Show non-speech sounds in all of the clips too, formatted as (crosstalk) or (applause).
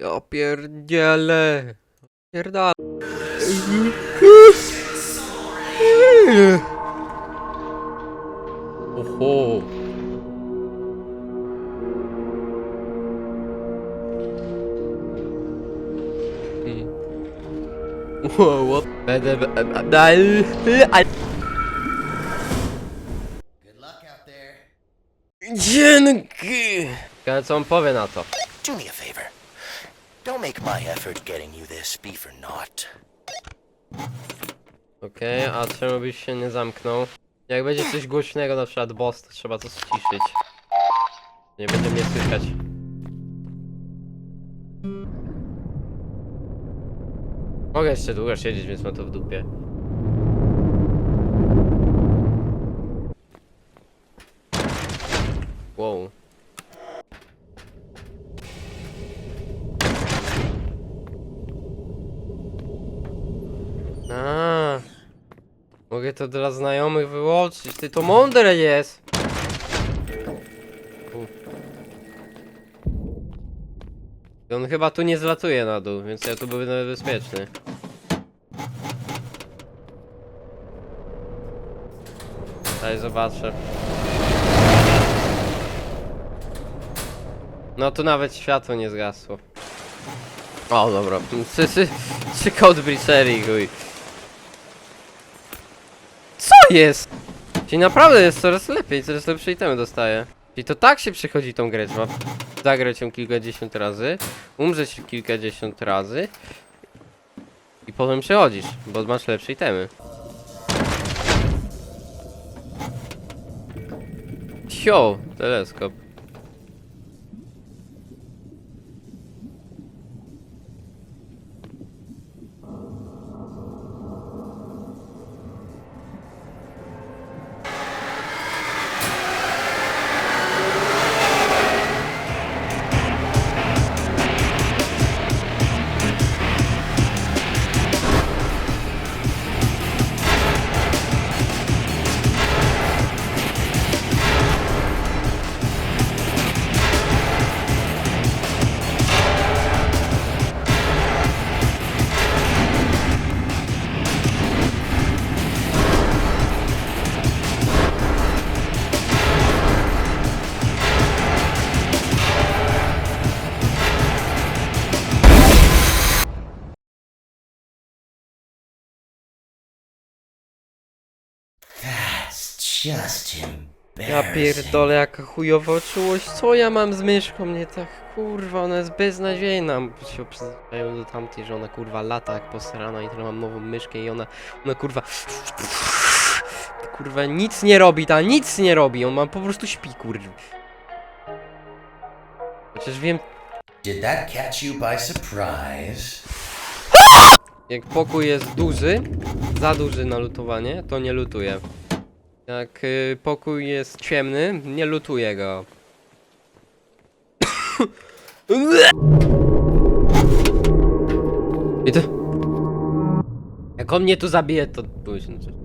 Ja pierdzielę. Pierdal. Oho. Hmm. Wow, what? Będę... Dal... Good luck out there. Dzięki! Ale co on powie na to? Do me a favor. Don't make my effort getting you this be for naught. Okej, a czemu byś się nie zamknął? Jak będzie coś głośnego, na przykład boss, to trzeba to ściszyć. Nie będzie mnie słychać. Mogę jeszcze długo siedzieć, więc mam to w dupie. Wow. Mogę to dla znajomych wyłączyć. Ty to mądre jest. I On chyba tu nie zlatuje na dół, więc ja tu będę bezpieczny. Daj zobaczę. No tu nawet światło nie zgasło. O dobra, (laughs) trzy, trzy, trzy breachery, chuj. (laughs) Jest? Czyli naprawdę jest coraz lepiej, coraz lepsze itemy dostaję. Czyli to tak się przechodzi tą grę, trzeba zagrać ją kilkadziesiąt razy, umrzeć kilkadziesiąt razy i potem przechodzisz, bo masz lepsze itemy. Sio, teleskop. That's just Ja pierdolę, jaka chujowa czułość, co ja mam z myszką, mnie tak, kurwa, ona jest beznadziejna, Bo się przyzwyczaiłem do tamtej, że ona kurwa lata jak posrana i teraz mam nową myszkę i ona, ona kurwa, kurwa nic nie robi, ta nic nie robi, on ma po prostu śpi, kurwa. Chociaż wiem, Did that catch you by surprise? jak pokój jest duży, za duży na lutowanie, to nie lutuje. Jak y, pokój jest ciemny, nie lutuje go. (coughs) I to... Jak on mnie tu zabije, to później coś.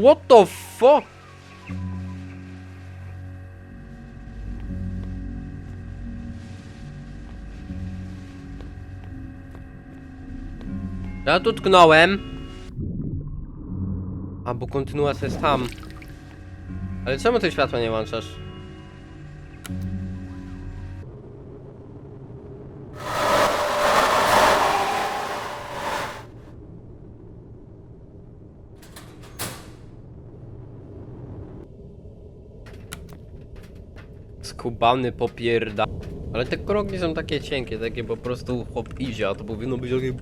What the fuck? Ja tu tknąłem. A, bo kontynuacja jest tam. Ale czemu ty światła nie łączasz? Skubany popierda. Ale te kroki są takie cienkie, takie po prostu hop idzie, a to powinno być takie...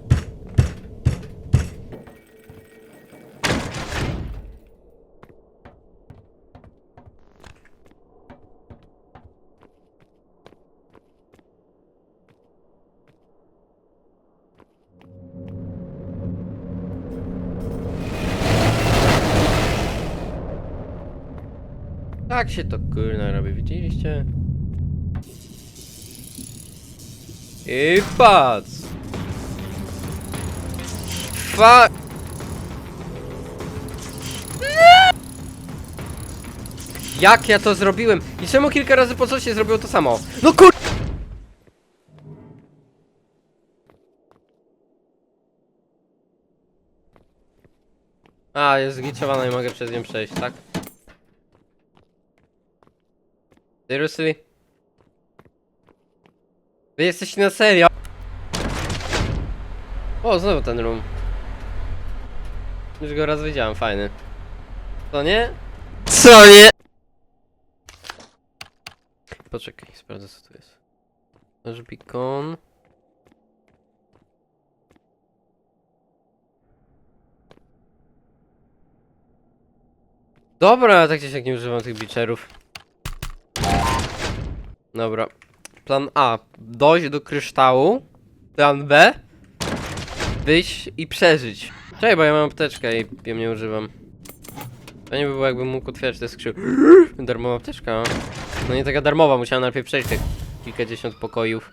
Tak się to kurna robi, widzieliście? I patrz! Fa... Jak ja to zrobiłem? I czemu kilka razy po co się zrobiło to samo? No kur... A, jest zgliczowana i mogę przez nią przejść, tak? Seriously? Wy jesteście na serio? O, znowu ten room. Już go raz widziałem, fajny. Co nie? Co nie? Poczekaj, sprawdzę co tu jest. Nasz beacon. Dobra, tak gdzieś jak nie używam tych beacherów. Dobra. Plan A. Dojść do kryształu. Plan B. Wyjść i przeżyć. Czekaj, bo ja mam apteczkę i ją nie używam. Fajnie by było jakbym mógł otwierać te skrzynki. (gasps) Darmowa apteczka. No nie taka darmowa, musiałem najpierw przejść te kilkadziesiąt pokojów.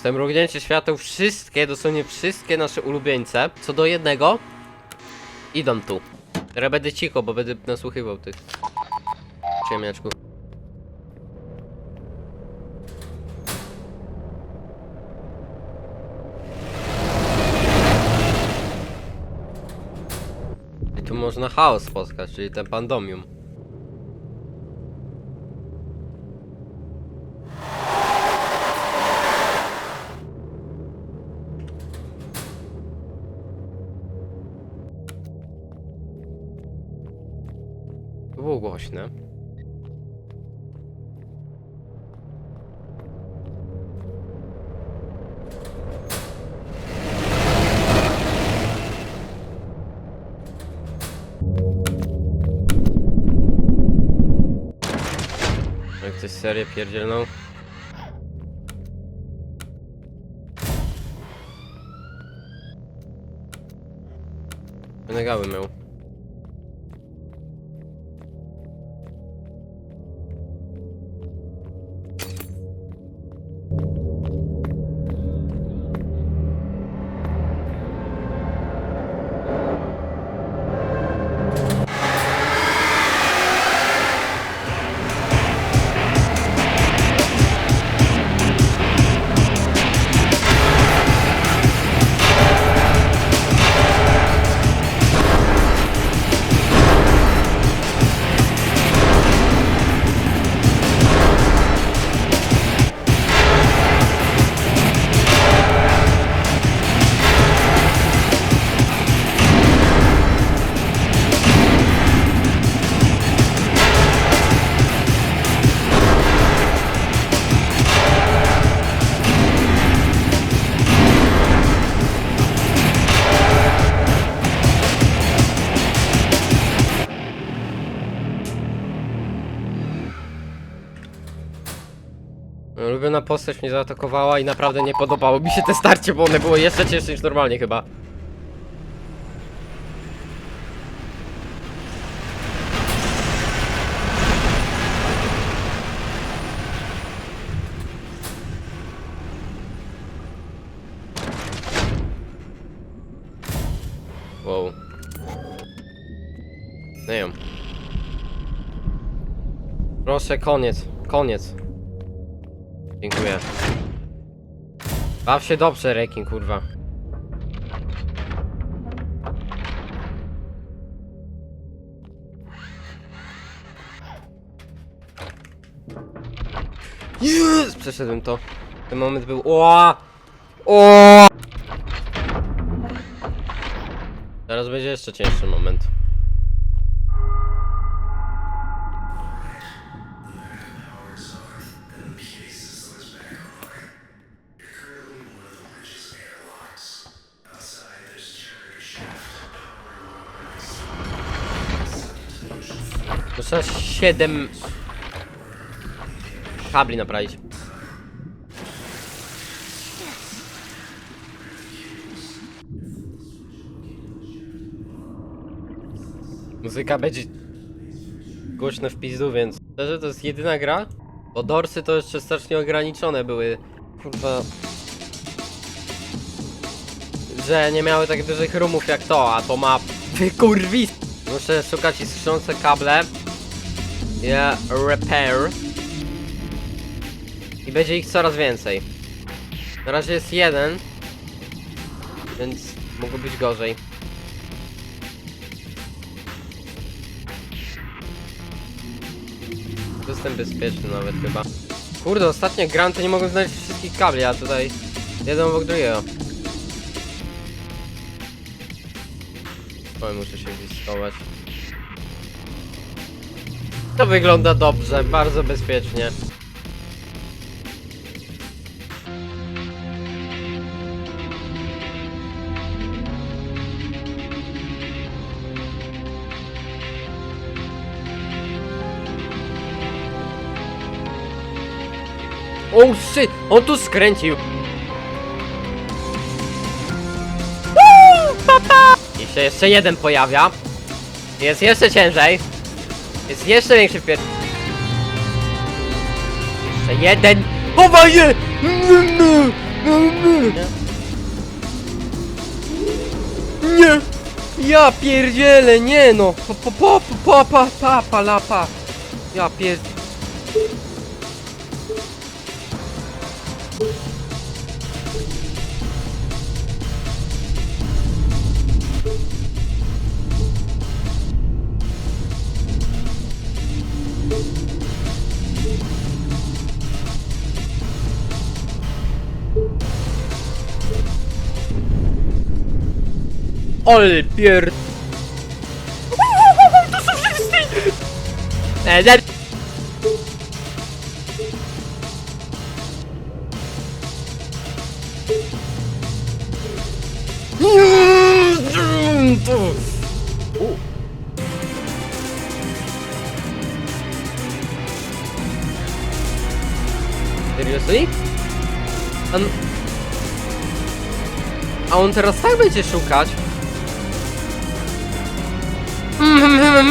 Dostałem mrugnięcie świateł, wszystkie, dosłownie wszystkie nasze ulubieńce, co do jednego, idą tu. Teraz będę cicho, bo będę nasłuchiwał tych ciemiaczków. I tu można chaos spotkać, czyli ten pandomium. Głośne. Jak ktoś serię pierdzielną. Będę gały miał. Ulubiona postać mnie zaatakowała i naprawdę nie podobało mi się te starcie, bo one było jeszcze cięższe niż normalnie chyba. Wow. Damn. Proszę, koniec. Koniec. Dziękuję. Baw się dobrze, rekin, kurwa. Yes! Przeszedłem to. Ten moment był... O! O! Teraz będzie jeszcze cięższy moment. Muszę 7 kabli naprawić. Muzyka będzie głośna w pizdu, więc szczerze to jest jedyna gra, bo dorsy to jeszcze strasznie ograniczone były. Kurwa. Że nie miały tak dużych rumów jak to, a to ma kurwis. Muszę szukać i skrzące kable. Ja repair. I będzie ich coraz więcej. Na razie jest jeden. Więc mogło być gorzej. Jestem bezpieczny nawet chyba. Kurde, ostatnio gram to nie mogłem znaleźć wszystkich kabli, a tutaj jeden obok drugiego. Oj, muszę się gdzieś schować. To wygląda dobrze, bardzo bezpiecznie. Oh shit! On tu skręcił! Woo, papa! I się jeszcze jeden pojawia. Jest jeszcze ciężej. Jest jeszcze większy wpier... Jeszcze jeden! Chowaj je! Nie! Ja pierdzielę, nie no! Pa, pa, pa, pa, pa, pa, pa, lapa! Ja pier... Ol pier... To są wszyscy! E, der... U. Seriously? On... A on teraz tak będzie szukać? Jak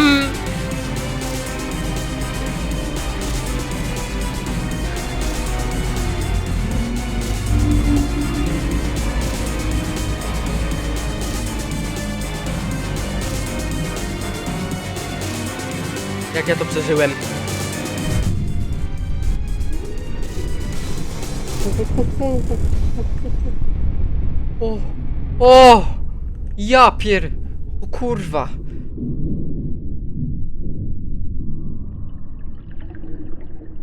ja to przeżyłem? O! O! Ja pier... O kurwa!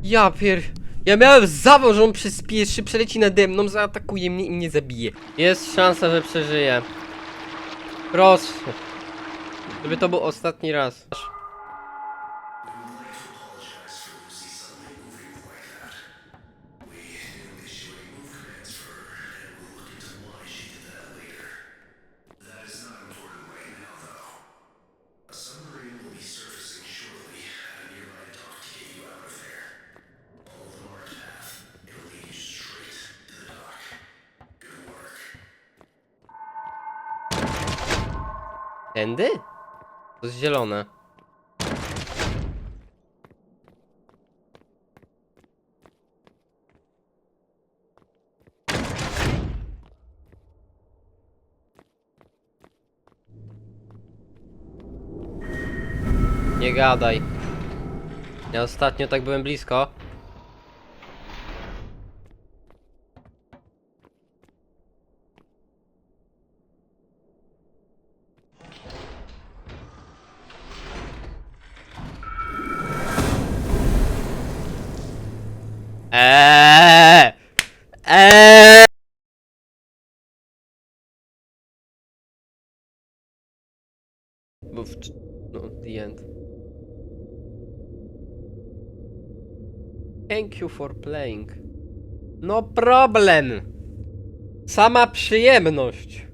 Ja pier... Ja miałem zawał, że on przyspieszy, przeleci nade mną, zaatakuje mnie i mnie zabije. Jest szansa, że przeżyję. Proszę. Żeby to był ostatni raz. Tędy? To jest zielone. Nie gadaj. Ja ostatnio tak byłem blisko. Eee! Eee! Bo w... No, the end. Thank you for playing. No problem! Sama przyjemność!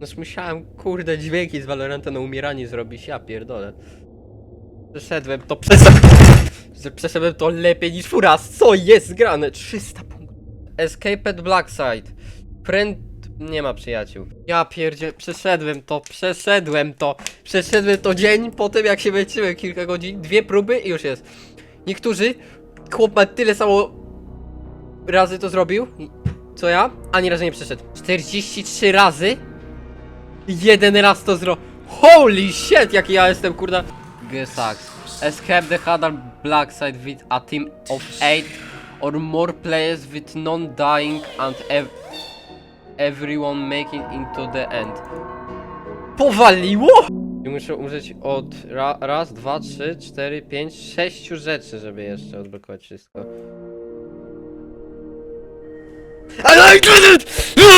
Noż musiałem, kurde, dźwięki z Valoranta na umieranie zrobić, ja pierdolę. Przeszedłem to, przeszedłem, przeszedłem to lepiej niż furas, co jest grane? 300 punktów. Escape at Blackside. Friend... Nie ma przyjaciół. Ja pierdzie, przeszedłem to, przeszedłem to. Przeszedłem to dzień po tym jak się męczyłem kilka godzin, dwie próby i już jest. Niektórzy, chłop ma tyle samo razy to zrobił, co ja, ani razu nie przeszedł. 43 razy? Jeden raz to zro... Holy shit, jaki ja jestem, kurda. G-Sax. Escape the harder black side with a team of 8 or more players with non-dying and ev everyone making into the end. Powaliło? I muszę umrzeć od ra raz, dwa, trzy, cztery, pięć, sześciu rzeczy, żeby jeszcze odblokować wszystko. Ale